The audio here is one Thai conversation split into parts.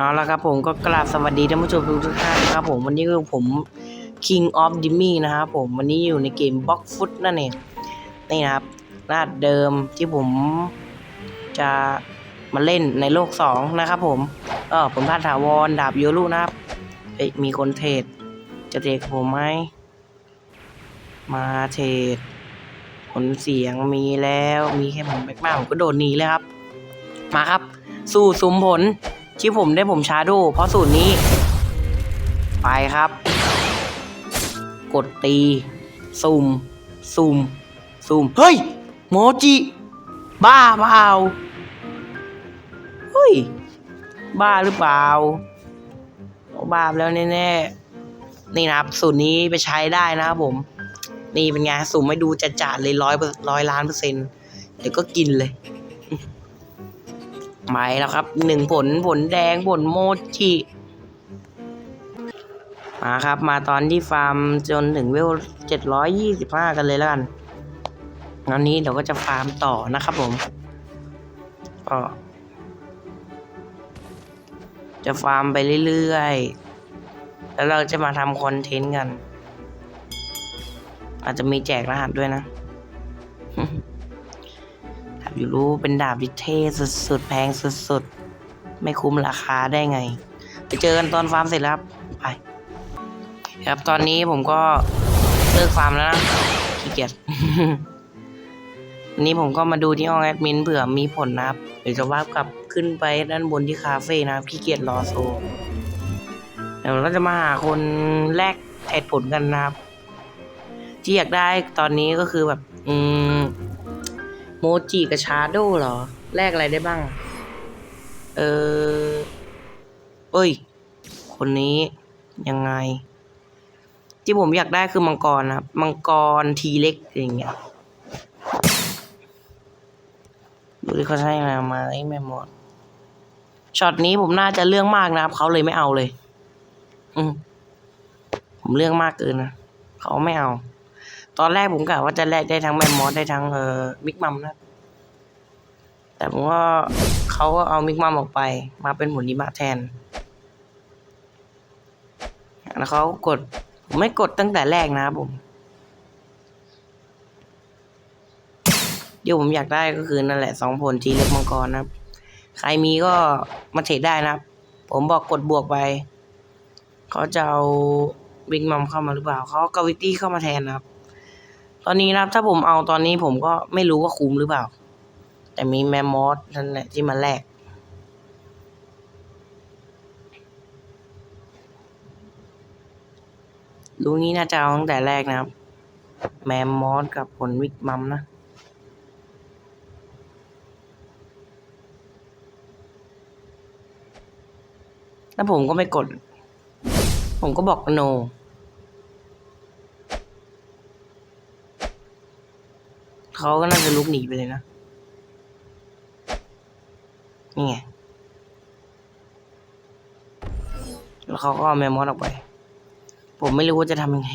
เอาละครับผมก็กราบสวัสดีท่านผู้ชมทุกท่านนะครับผมวันนี้ก็ผม King of d i m m y นะครับผมวันนี้อยู่ในเกม Box Foot นั่นเองนี่นะครับหน้าเดิมที่ผมจะมาเล่นในโลก 2 นะครับผมเออผมพลาดถาวรดาบโยรุนะครับเอ้ยมีคนเทรดจะเทรดกับผมไหมมาเทรดผลเสียงมีแล้วมีแค่ผมแบกมากผมก็โดดหนีเลยครับ มาครับ สู่สุมผล ที่ผมได้ผมชาดว์เพราะสูตรนี้ ไปครับ กดตี ซุ่ม ซุ่ม ซุ่ม เฮ้ย โมจิ บ้าเปล่าเฮ้ย บ้าหรือเปล่า บ้าปแล้วแน่ๆ นี่นะครับ สูตรนี้ไปใช้ได้นะครับผม นี่เป็นไง สุ่มไม่ดูจะจัดๆเลยร้อยร้อยล้านเปอร์เซ็นต์เดี๋ยวก็กินเลย ไปแล้วครับหนึ่งผลผลแดงผลโมจิมาครับมาตอนที่ฟาร์มจนถึงเวลเจ็ดร้อยยี่สิบห้ากันเลยแล้วกันงานนี้เดี๋ยวก็จะฟาร์มต่อนะครับผมก็จะฟาร์มไปเรื่อยๆ แล้วเราจะมาทำคอนเทนต์กัน อาจจะมีแจกรหัสด้วยนะ ดาบยูรู้เป็นดาบที่เท่สุดๆ แพงสุดๆ ไม่คุ้มราคาได้ไง ไปเจอกันตอนฟาร์มเสร็จแล้วครับไปครับตอนนี้ผมก็เลิกฟาร์มแล้วนะขี้เกียจวันนี้ผมก็มาดูที่ห้องแอดมินเผื่อมีผลนะครับเดี๋ยวจะว่ากลับขึ้นไปด้านบนที่คาเฟ่นะครับขี้เกียจรอโซเดี๋ยวเราจะมาหาคนแลกแทนผลกันนะครับ ที่อยากได้ตอนนี้ก็คือแบบ อืม โมจิกับชาโดเหรอ แลกอะไรได้บ้าง เออเอ้ย คนนี้ยังไง ที่ผมอยากได้คือมังกรนะครับ มังกรทีเล็กอย่างเงี้ยดูที่เขาใช้มาไหมไม่หมดช็อตนี้ผมน่าจะเรื่องมากนะครับเขาเลยไม่เอาเลย อืมผมเรื่องมากเกินนะเขาไม่เอา ตอนแรกผมกะว่าจะแลกได้ทั้งแมมมอสได้ทั้งเออมิกมัมนะ แต่ผมว่าเขาก็เอามิกมัมออกไป มาเป็นหมุนนิมะแทน แล้วเขากดผมไม่กดตั้งแต่แรกนะครับผม เดี๋ยวผมอยากได้ก็คือนั่นแหละสองผลทีเล็กมังกรนะครับ ใครมีก็มาเทรดได้นะครับ ผมบอกกดบวกไป เขาจะเอาวิงมัมเข้ามาหรือเปล่า เขาเอากาวิตี้เข้ามาแทนนะครับ ตอนนี้นะครับถ้าผมเอาตอนนี้ผมก็ไม่รู้ว่าคุ้มหรือเปล่า แต่มีแมมมอสนั่นแหละที่มาแลกรู้งี้น่าจะเอาตั้งแต่แรกนะครับ แมมมอสกับผลวิกมัมนะแล้วผมก็ไม่กด ผมก็บอกโน เขาก็น่าจะลุกหนีไปเลยนะ นี่ไง แล้วเขาก็เอาแมมมอสออกไป ผมไม่รู้ว่าจะทำยังไง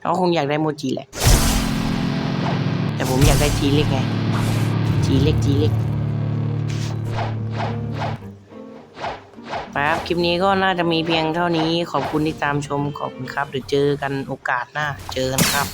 เขาคงอยากได้โมจิแหละ แต่ผมอยากได้ทีเล็กไง ทีเล็กทีเล็ก ครับ คลิปนี้ก็น่าจะมีเพียงเท่านี้ ขอบคุณที่ตามชม ขอบคุณครับ เดี๋ยวเจอกันโอกาสหน้า เจอกันครับ